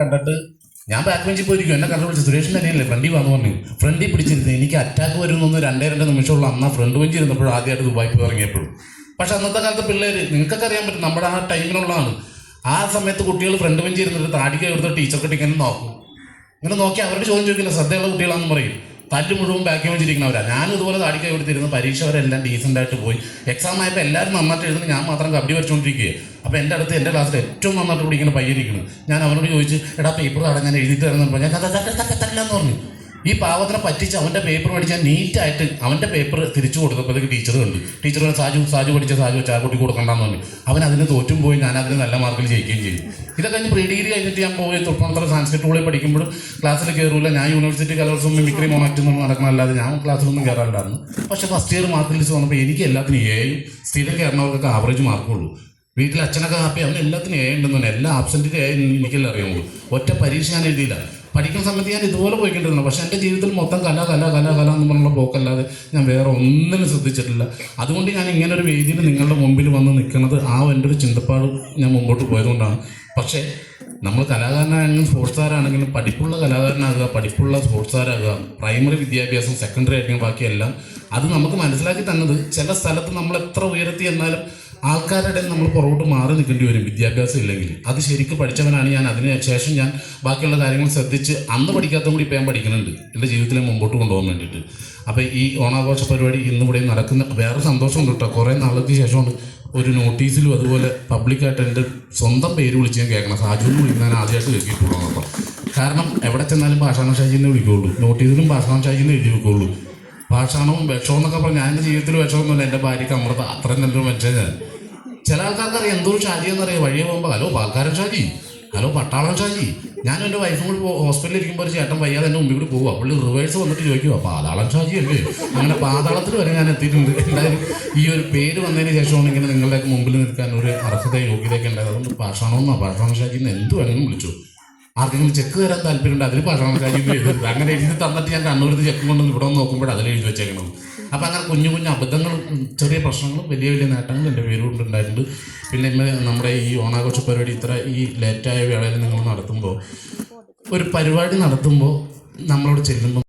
കണ്ടിട്ട് ഞാൻ ബാക്ക് ബെഞ്ചിൽ പോയിരിക്കും. എന്നെ കണ്ടു വിളിച്ച് സുരേഷിന്റെ അനിയല്ലേ ഫ്രണ്ടിൽ വന്നു പറഞ്ഞു. ഫ്രണ്ടിൽ പിടിച്ചിരുന്നു. എനിക്ക് അറ്റാക്ക് വരുന്നൊന്ന് രണ്ടേ രണ്ട് നിമിഷമുള്ള അന്ന് ഫ്രണ്ട് ബെഞ്ചിൽ ഇരുന്നപ്പോഴും ആദ്യമായിട്ട് ദുബായി പോയി ഇറങ്ങിയപ്പോഴും. പക്ഷെ അന്നത്തെ കാലത്ത് പിള്ളേർ നിങ്ങൾക്കൊക്കെ അറിയാൻ പറ്റും നമ്മുടെ ആ ടൈമിനുള്ളതാണ്. ആ സമയത്ത് കുട്ടികൾ ഫ്രണ്ട് ബെഞ്ചിൽ ഇരുന്നിട്ട് താടിക്ക് എടുത്ത് ടീച്ചർ കിട്ടിങ്ങനെ നോക്കും. ഇങ്ങനെ നോക്കി അവരുടെ ചോദ്യം ചോദിക്കില്ല ശ്രദ്ധയുള്ള കുട്ടികളാണെന്ന് പറയും. തല്ല് മുഴുവൻ ബാക്കി വെച്ചിരിക്കുന്നവരാ. ഞാനും ഇതുപോലെ താടിക്ക എടുത്തിരുന്നു പരീക്ഷ വരെല്ലാം ഡീസന്റ് ആയിട്ട് പോയി. എക്സാം ആയപ്പോൾ എല്ലാവരും നന്നായിട്ട് എഴുതുന്നു. ഞാൻ മാത്രം കബഡി വരച്ചുകൊണ്ടിരിക്കുകയെ അപ്പോൾ എന്റെ അടുത്ത് എന്റെ ക്ലാസ്സിൽ ഏറ്റവും നന്നായിട്ട് പിടിക്കുന്ന പയ്യരിക്കുന്നു ഞാൻ അവരോട് ചോദിച്ചു എടാ പേപ്പർ അടങ്ങാൻ എഴുതിയിട്ട് തരുന്നു പറഞ്ഞു. ഞാൻ തല്ലെന്ന് പറഞ്ഞു. ഈ പാവത്തിനെ പറ്റിച്ച് അവന്റെ പേപ്പർ പഠിച്ചാൽ നീറ്റായിട്ട് അവന്റെ പേപ്പർ തിരിച്ചു കൊടുത്തപ്പോഴത്തേക്ക് ടീച്ചർ കണ്ടു. ടീച്ചർ സാജു സാജു പഠിച്ച സാജു ചാകുട്ടി കൊടുക്കണ്ടെന്ന് പറഞ്ഞു. അവൻ അതിന് തോറ്റും പോയി ഞാൻ അതിന് നല്ല മാർക്കിൽ ജയിക്കുകയും ചെയ്തു. ഇതൊക്കെ കഴിഞ്ഞ് പ്രീ ഡിഗ്രി കഴിഞ്ഞിട്ട് ഞാൻ പോയി തൊട്ടപ്പുറത്തുള്ള സാൻസ്ക്രിറ്റ് കോളേജിൽ പഠിക്കുമ്പോഴും ക്ലാസ്സിൽ കയറില്ല ഞാൻ യൂണിവേഴ്സിറ്റി കലോത്സവം മിമിക്രി മൊണാക്ട് ഒന്നും നടക്കണമല്ലാതെ ഞാൻ ക്ലാസ്സിലൊന്നും കയറാറില്ലായിരുന്നു പക്ഷേ ഫസ്റ്റ് ഇയർ മാർക്ക് ലിസ്റ്റ് വന്നപ്പോൾ എനിക്ക് എല്ലാത്തിനും ഏയും സ്ഥിരം കയറുന്നവർക്കൊക്കെ ആവറേജ് മാർക്കുള്ളൂ വീട്ടിൽ അച്ഛനൊക്കെ ഹാപ്പി അവന് എല്ലാത്തിനും ഏ ഉണ്ടെന്ന് എല്ലാ ആബ്സെന്റിന്റെ എനിക്കല്ലേ അറിയുള്ളൂ. ഒറ്റ പരീക്ഷ ഞാൻ എഴുതിയില്ല. പഠിക്കുന്ന സമയത്ത് ഞാൻ ഇതുപോലെ പോയിക്കൊണ്ടിരുന്നു. പക്ഷേ എന്റെ ജീവിതത്തിൽ മൊത്തം കല കല കല കല എന്ന് പറഞ്ഞുള്ള പോക്കല്ലാതെ ഞാൻ വേറെ ഒന്നിനും ശ്രദ്ധിച്ചിട്ടില്ല. അതുകൊണ്ട് ഞാൻ ഇങ്ങനെ ഒരു വേദിയിൽ നിങ്ങളുടെ മുമ്പിൽ വന്ന് നിൽക്കുന്നത് ആ എന്റെ ഒരു ചിന്തപ്പാട് ഞാൻ മുമ്പോട്ട് പോയതുകൊണ്ടാണ്. പക്ഷേ നമ്മൾ കലാകാരനാണെങ്കിലും സ്പോർട്സ് താരാണെങ്കിലും പഠിപ്പുള്ള കലാകാരനാകുക പഠിപ്പുള്ള സ്പോർട്സ് താരാകുക പ്രൈമറി വിദ്യാഭ്യാസം സെക്കൻഡറി ആയിരിക്കും ബാക്കിയെല്ലാം. അത് നമുക്ക് മനസ്സിലാക്കി തന്നത് ചില സ്ഥലത്ത് നമ്മൾ എത്ര ഉയരത്തി എന്നാലും ആൾക്കാരുടെ നമ്മൾ പുറകോട്ട് മാറി നിൽക്കേണ്ടി വരും വിദ്യാഭ്യാസം ഇല്ലെങ്കിൽ. അത് ശരിക്കും പഠിച്ചവനാണ് ഞാൻ. അതിന് ശേഷം ഞാൻ ബാക്കിയുള്ള കാര്യങ്ങൾ ശ്രദ്ധിച്ച് അന്ന് പഠിക്കാത്തതും കൂടി ഇപ്പം ഞാൻ പഠിക്കുന്നുണ്ട്. എന്റെ ജീവിതത്തിലെ മുമ്പോട്ട് കൊണ്ടുപോകാൻ വേണ്ടിയിട്ട്. അപ്പോൾ ഈ ഓണാഘോഷ പരിപാടി ഇന്ന് ഇവിടെ നടക്കുന്ന വേറെ സന്തോഷമുണ്ട് കേട്ടോ. കുറേ നാളുകൾക്ക് ശേഷമുണ്ട് ഒരു നോട്ടീസിലും അതുപോലെ പബ്ലിക്കായിട്ട് എന്റെ സ്വന്തം പേര് വിളിച്ച് ഞാൻ കേൾക്കണം. സാജു എന്ന് വിളിക്കുന്ന ഞാൻ ആദ്യമായിട്ട് കേൾക്കിയിട്ടുള്ളൂ കേട്ടോ. കാരണം എവിടെ ചെന്നാലും ഭാഷാണ ഷാജി എന്ന് വിളിക്കുള്ളൂ നോട്ടീസിലും ഭാഷാണ ഷാജി എന്ന് എഴുതി വെക്കുള്ളൂ ഭാഷാണവും വിഷവും എന്നൊക്കെ പറഞ്ഞാൽ എന്റെ ജീവിതത്തിൽ വിഷമൊന്നുമില്ല. എന്റെ ഭാര്യയ്ക്ക് അമൃത അത്രയും നല്ലൊരു മനുഷ്യൻ ഞാൻ. ചില ആൾക്കാർക്ക് അറിയാം എന്തോ ഷാജി എന്നറിയാം വഴിയെ പോകുമ്പോൾ ഹലോ പാൽക്കാരൻ ഷാജി ഹലോ പട്ടാളം ഷാജി ഞാനും എന്റെ വൈഫും കൂടി ഹോസ്പിറ്റലിൽ ഇരിക്കുമ്പോൾ ഒരു ചേട്ടൻ വയ്യാതെ എന്റെ മുമ്പിൽ കൂടി പോകുക പുള്ളി റിവേഴ്സ് വന്നിട്ട് ചോദിക്കുക പാതാളം ഷാജി അല്ലേ? അങ്ങനെ പാതാളത്തിൽ വരെ ഞാൻ എത്തിയിട്ടുണ്ട്. എന്തായാലും ഈ ഒരു പേര് വന്നതിന് ശേഷമാണ് ഇങ്ങനെ നിങ്ങളുടെ മുമ്പിൽ നിൽക്കാൻ ഒരു അർഹത യോഗ്യതയൊക്കെ ഉണ്ടായത്. അതുകൊണ്ട് പാഷാണമെന്നോ പാഷാണ ഷാജി എന്ന് എന്ത് വേണമെങ്കിലും വിളിച്ചു. ആർക്കെങ്കിലും ചെക്ക് തരാൻ താല്പര്യമുണ്ട് അതിൽ ഭക്ഷണം കാര്യം എഴുതരുത് അങ്ങനെ എഴുതി തന്നിട്ട് ഞാൻ കണ്ണൂരിൽ ചെക്ക് കൊണ്ട് ഇവിടെ നോക്കുമ്പോൾ അതിൽ എഴുതി വെച്ചേക്കണം അപ്പം അങ്ങനെ കുഞ്ഞു കുഞ്ഞു അബദ്ധങ്ങളും ചെറിയ പ്രശ്നങ്ങളും വലിയ വലിയ നേട്ടങ്ങളും എന്റെ പേരുകൊണ്ട് ഉണ്ടായിട്ടുണ്ട്. പിന്നെ നമ്മുടെ ഈ ഓണാഘോഷ പരിപാടി ഇത്ര ഈ ലേറ്റായ വേളയിൽ നിങ്ങൾ നടത്തുമ്പോൾ ഒരു പരിപാടി നടത്തുമ്പോൾ നമ്മളോട് ചെല്ലുമ്പോൾ